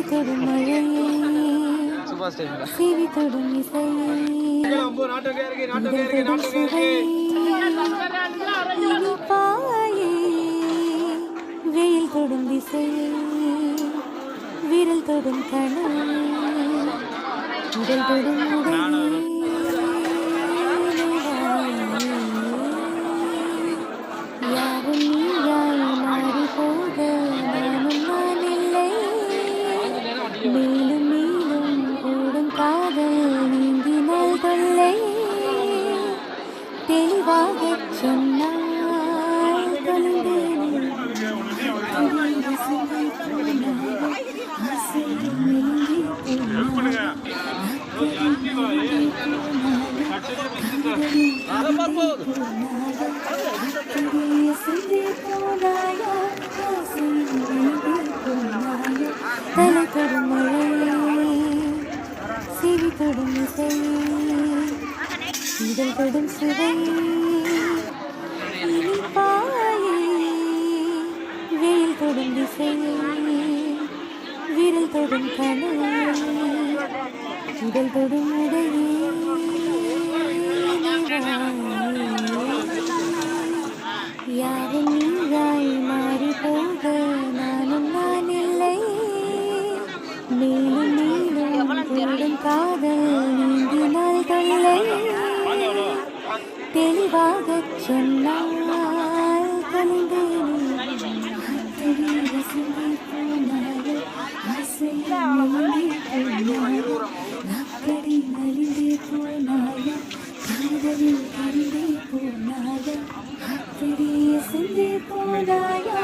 தலை தொடும் மழையே சிவி. தொடும் இசையே இனிப்பாயே. வெயில் தொடும் திசையே விரல் தொடும் கனவு. உடல் தொடும் உடையே தெளிவாகச் சொன்னால் தொலைந்தேனே புரிந்து சிந்தை நெருங்கி தலை தொடும் மழையே சிரி இதழ் தொடும் சுவையே இனிப்பாயே வெயில் தொடும் திசையே விரல் தொடும் கனவே இதழ் தொடும் உடையே யாரும் தெளிவாகச் சொன்னால் அப்படி நலிந்தே போனாலே காதலில் கருந்தே போனாலே அப்படியே சென்றே போனாயா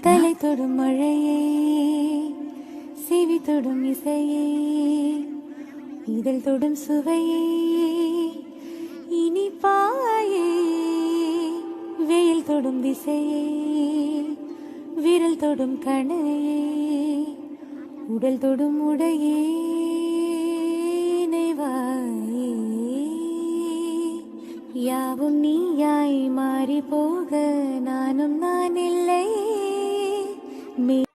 தலை தொடும் மழையே சிவி தொடும் இசையே. இதழ் தொடும் சுவையே இனிப்பாயே வெயில் தொடும் திசையே விரல் தொடும் கணையே உடல் தொடும் உடையே யாவும் நீயாய் மாறி போக நானும் நான் இல்லை. மே